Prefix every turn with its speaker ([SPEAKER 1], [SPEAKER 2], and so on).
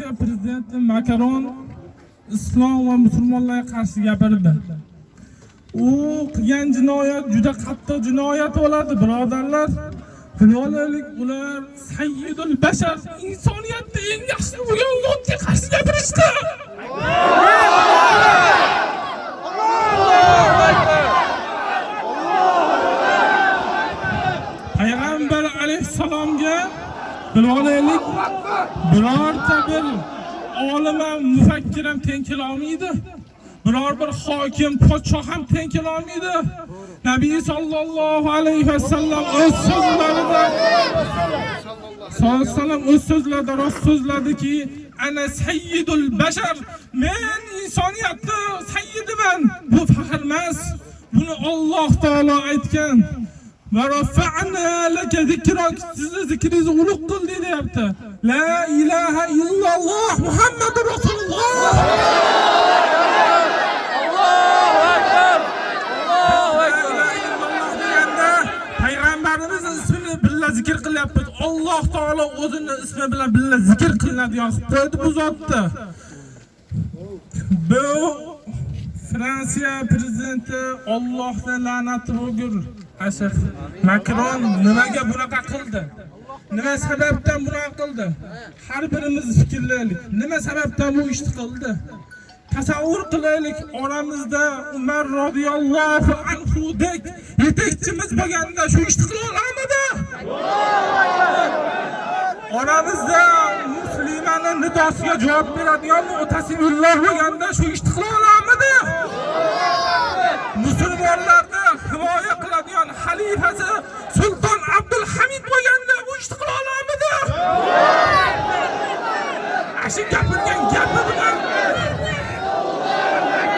[SPEAKER 1] Fransiya prezidenti Makron islom va musulmonlarga qarshi gapirdi. U qilgan jinoyat juda qattiq jinoyat bo'ladi, birodarlar. Bilolalik ular sayyidul bashar insoniyatda eng yaxshi bo'lgan zotga birolaylik birorta bir olim ham mufakkir ham teng kelolmaydi biror bir hokim podshoh ham teng kelolmaydi nabiy sollallohu alayhi vasallam o'z so'zlarida sallallohu alayhi vasallam o'z so'zlarida rost so'zladiki ana sayyidul bashar men insoniyatni sayyidiman bu faxr emas buni Alloh taolo aytgan va rafa'na laka zikrak sizni zikringizni ulug' qildi deyapti la ilaha illalloh muhammadur rasululloh La ilaha illalloh deganda payg'ambarimiz ismini birga zikr qilyapmiz alloh taolo o'zini ismi bilan birga zikr qilinadigan qilib qo'ydi bu zotni bu Fransiya prezidenti Allohdan la'nati bo'lgur. Asaf Makron nimaga bunaqa qildi? Nima sababdan bunaqa qildi? Har birimiz fikrlaylik. Nima sababdan bu ishni qildi? Tasavvur qilaylik, oramizda Umar radhiyallohu anhu dek yetakchimiz bo'lganda shu ishni qila olamidi? Oramizda muslimani nidosiga javob beradigan mu'tasimulloh bo'lganda shu ishni qila olamidi? I see that.